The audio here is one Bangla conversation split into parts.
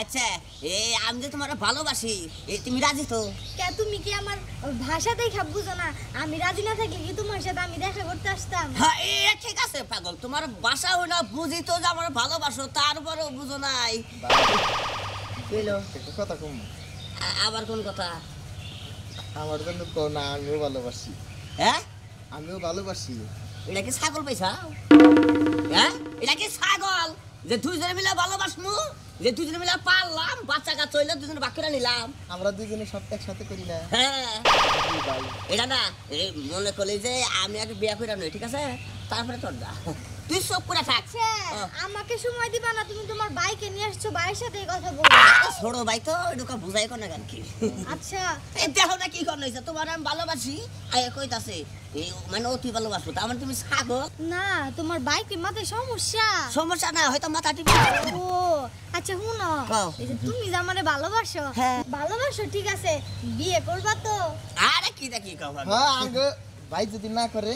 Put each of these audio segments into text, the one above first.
আচ্ছা এ আমি যে তোমার ভালোবাসি এ তুমি রাজি তো? কে তুমি কি আমার ভাষা দেখা বুঝো না? আমি রাজি না থাকলে কি তোমার সাথে আমি দেখা করতে আসতাম? হ্যাঁ এ ঠিক আছে পাগল। তোমার বাসাও না বুঝি তো যে আমার ভালোবাসো তারপরেও বুঝো নাই। কথা কম। আবার কোন কথা? আমার জন্য কো না আমিও ভালোবাসি। হ্যাঁ? আমিও ভালোবাসি। এটা কি ছাগল পয়সা হ্যাঁ? এটা কি ছাগল? যে দুইজনে মিলে ভালোবাসমু যে দুজনে মিলে পারলাম বাচ্চা কাচ্চা হইলে দুজনে বাকিরা নিলাম। আমরা দুজনে সব একসাথে করি না। হ্যাঁ। এটা না এই মনে করলি যে আমি আর বিয়া করে নই ঠিক আছে? তারপরে তোর দা তুই সব করে থাক আমাকে সময় দিবা না তুমি তোমার বাইকে নিয়ে আসছো ভাইয়ের সাথে এই কথা আরে ছোট ভাই তো এটুকা বুঝাই কোন গান কি? আচ্ছা। এই দেখো না কি কর নইছে তোমার আমি ভালোবাসি আয় কইতাছে এই মানে অতি ভালোবাসো তার মানে তুমি ছাগল। না তোমার বাইকের মাথায় সমস্যা। সমস্যা না হয়তো মাথা টিপে ও আচ্ছা শুনো। এই যে তুমি যে আমারে ভালোবাসো হ্যাঁ। ভালোবাসো ঠিক আছে বিয়ে করবা তো। আরে কি দেখি কও হ্যাঁ আগে ভাই যদি না করে?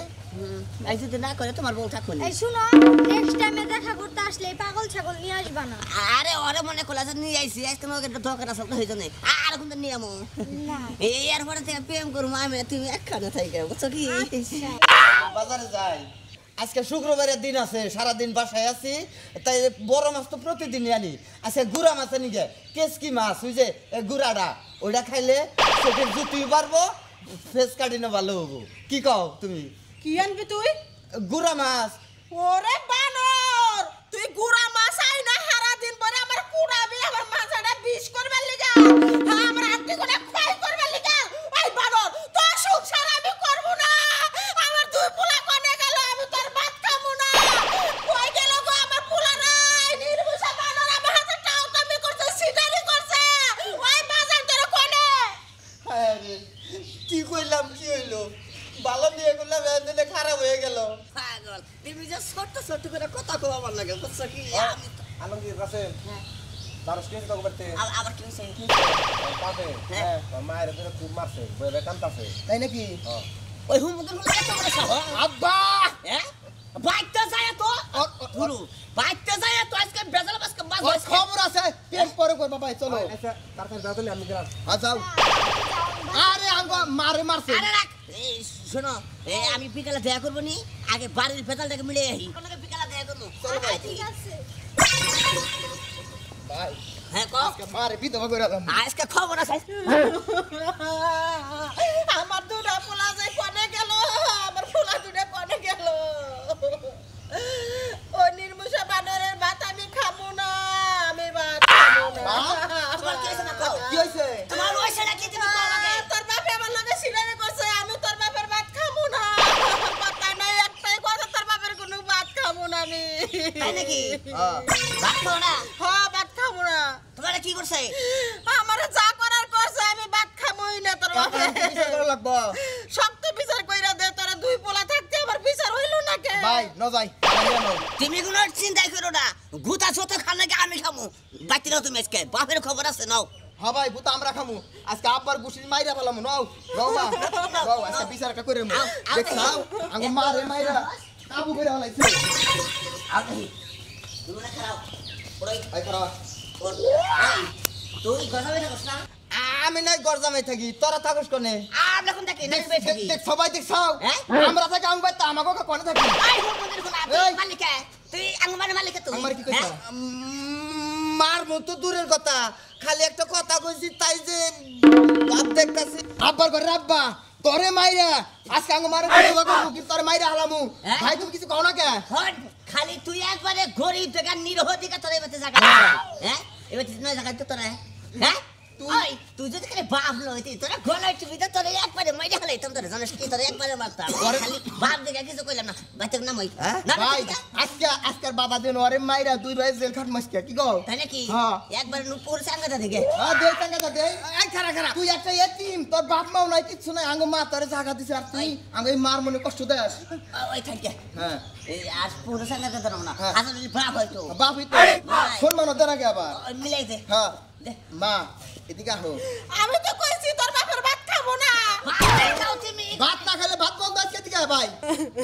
এই যদি না করে তোমার বউ থাকুন এই শুনো নেক্সট টাইমে দেখা করতে আসলে এই পাগল ছাগল নিয়ে আসবা না। আরে ওরে মনে করলা যে নিয়ে আইসি আজকে তোমাকে একটা দোকান আছে হইতো না। আর কিন্তু নিয়ে আমো? না। এই এরপরে থেকে প্রেম করব আমি তুমি একখানে থাকি বুঝছ কি? আচ্ছা। বাজারে যাই। আজকে শুক্রবারের দিন আছে সারা দিন বাসায় আছি তাই বড় মাছ তো প্রতিদিনই আনি। আজকে গুড়া মাছ আনি গে কেসকি মাছ ওই যে এ গুড়াটা ওইটা খাইলে চোখের জুতি পারব ফেস কাটিনে ভালো হব। কি কও তুমি? কি আনবি তুই? গুড়া মাছ। ওরে বানর তুমি যে ছোট্ট ছোট্ট করে কথা কো আমার লাগে বুঝছ কি? আমি তো- আলমগীর কাছে। তার স্টেজ তো করতে। আ- আবার কি হইছে? পাবে। হ্যাঁ। মায়ের ধরে খুব মারছে বইবে কান্তাছে তাই নাকি? ওই হুমুকের হলো এত বড় সাহস? আব্বা! হ্যাঁ? বাইতে যায় তো ওর- ওর- বাইতে যায় তো আজকে বেজাল বাসকে বাজ খবর আছে পেন পরে করবা ভাই চলো। আচ্ছা তার কাছে যাতে আমি গেলাম। আ যাও। আরে আঙ্গ মারে মারছে। আরে রাখ। এই শোনো এ আমি বিকালে দেখা করব নি আগে বাড়ির পেতালটাকে মিলে ওনাকে বিকালে দেখা করব। ঠিক আছে। হ্যাঁ আজকে খবর আছে। ভাত খাও না হ্যাঁ ভাত খাব না তোমার কি করছে আমার যা করার করছে আমি ভাত খাবোই না তোর বাপে লাগবো শক্ত বিচার কইরা দে তোরা দুই পোলা থাকতে আমার বিচার হইল না কে ভাই ন যাই তুমি কোনো চিন্তাই করো না গুতা ছোট খান আমি খামু বাকি নাও তুমি আজকে বাপের খবর আছে নাও হ্যাঁ ভাই বুতা আমরা খামু আজকে আব্বার গুছির মাইরা পেলাম নাও নাও মা নাও আজকে বিচারটা করে মু আও, আও, দেখ নাও আঙ্গ মারে মাইরা কাবু করে হলাইছে আর তুই না আমি নাই থাকি তোরা থাকস কনে? থাকি দেখ সবাই দেখ হ্যাঁ? আমরা থাকি আঙ্গ ভাই তা আমাকে কোনে থাকি? আই হোক মন্দির কোন এই। মালিক তুই আঙ্গমার মালিক তুই? আমার কি হ্যাঁ? মার মতো দূরের কথা। খালি একটা কথা কইছি তাই যে বাপ দেখতাছি। আব্বার ঘরে আব্বা। তোরে মাইরা আজকে আঙ্গ মারে করে বাগো কি তোরে মাইরা হালামু। হ্যাঁ? ভাই তুমি কিছু কও না কে? খালি তুই একবারে গরিব থেকে নিরহ দিকে তোরে বেঁচে জায়গা হ্যাঁ? এবার নয় জায়গা তো তোরা। হ্যাঁ? তুই? তুই যদি খালি বাপ লইতি তোরা গলায় টিপি তো তোরা একবারে মাইরে হালাইতাম তোরা জানিস কি? তোরা একবারে মারতাম। খালি বাপ দিকে কিছু কইলাম না বাইতে না মই না না, ভাই ঠিক আছে? আজকে আজকের বাবা দিন ওরে মাইরা দুই ভাই জেল খাট মাসকে কি গো তাই নাকি। একবার নুপুর সাঙ্গাটা থেকে আ দে টাঙ্গা দা। দে এই খারা খারা তুই একটা এতিম তোর বাপ মাও নাই কিছু নাই। আঙ্গ মা তোরে জায়গা দিছে আর তুই আঙ্গ এই মার মনে কষ্ট দেস। ওই থাকে হ্যাঁ। এই আর পুরো সাঙ্গাটা দাও না। হ্যাঁ। আসলে বাপ হয়তো বাপই তো সম্মান দেন আগে আবার। হ্যাঁ। মা। এদিকে আহো। আমি তো কইছি তোর বাপের ভাত খাব না। ভাত ভাত না খেলে ভাত বন্ধ আজকে এদিকে ভাই।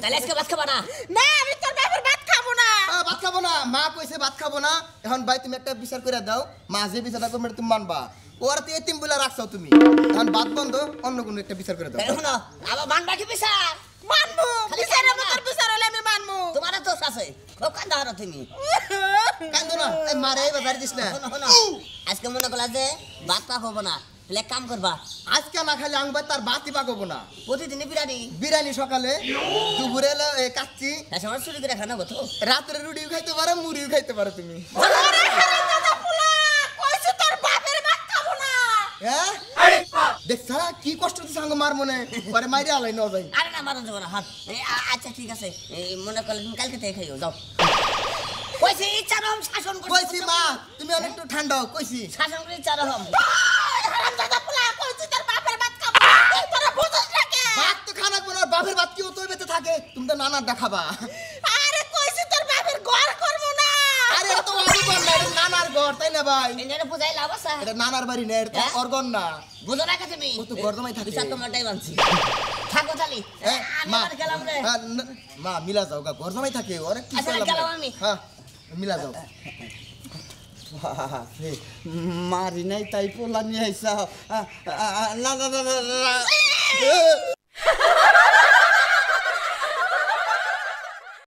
তাহলে আজকে ভাত খাবা না? না আমি তোর বাপের ভাত খাব না। ভাত খাব না। মা কইছে ভাত খাব না। এখন ভাই তুমি একটা বিচার করে দাও। মা যে বিচারটা করবে তুমি মানবা। ওর তো এতিম বলে রাখছো তুমি। এখন ভাত বন্ধ অন্য কোনো একটা বিচার করে দাও। এই শুনো আবার বান বাকি বিচার? মানবো কান্না। মতন বিচার হলে আমি মানবো তোমারও দোষ আছে। খুব কান্দা হারো তুমি। কান্দো না মারে বাজারে দিস না। আজকে মনে করলা যে ভাত পা হব না তাহলে কাম করবা। আজকে না খালি আংবার তার বাতি পাকবো না। প্রতিদিনই বিরিয়ানি। বিরিয়ানি সকালে দুপুরে কাচ্চি। তার সময় চুরি করে খানা তো। রাত্রে রুটিও খাইতে পারো মুড়িও খাইতে পারো তুমি। হ্যাঁ? দেখছ কি কষ্ট দিচ্ছে আঙ্গ মার মনে? পরে মাইরে আলাই ন যাই। আরে না মারণ যাব না হাত। আচ্ছা ঠিক আছে। এই মনে করলে তুমি কালকে থেকে খাইও যাও। কইছি ইচ্ছা রহম শাসন করছি, কইছি মা তুমি অনেক একটু ঠান্ডা হও, কইছি। শাসন করে ইচ্ছা রহম। হারামজাদা পোলা, কইছি তোর বাপের ভাত খাব তোরা বুঝিস না কে? ভাত তো খানা কোনো বাপের ভাত কি তো বেঁচে থাকে? তুমি তো নানার দেখাবা। ঘর তাই না ভাই এনে বুঝাই লাভ আছে এটা নানার বাড়ি না এটা হ্যাঁ? ওর ঘর না বুঝো না কে তুমি ও তো গর্দমায় থাকে। বিচার তোমারটাই মানছি থাকো তালি হ্যাঁ, মা গেলাম রে হ্যাঁ, মা মিলা যাও গা ঘর থাকে ওরে কি আচ্ছা, গেলাম আমি। হ্যাঁ মিলা যাও মারি নাই তাই পোলা নিয়ে আইসা আ, আ, আ, না না না না, না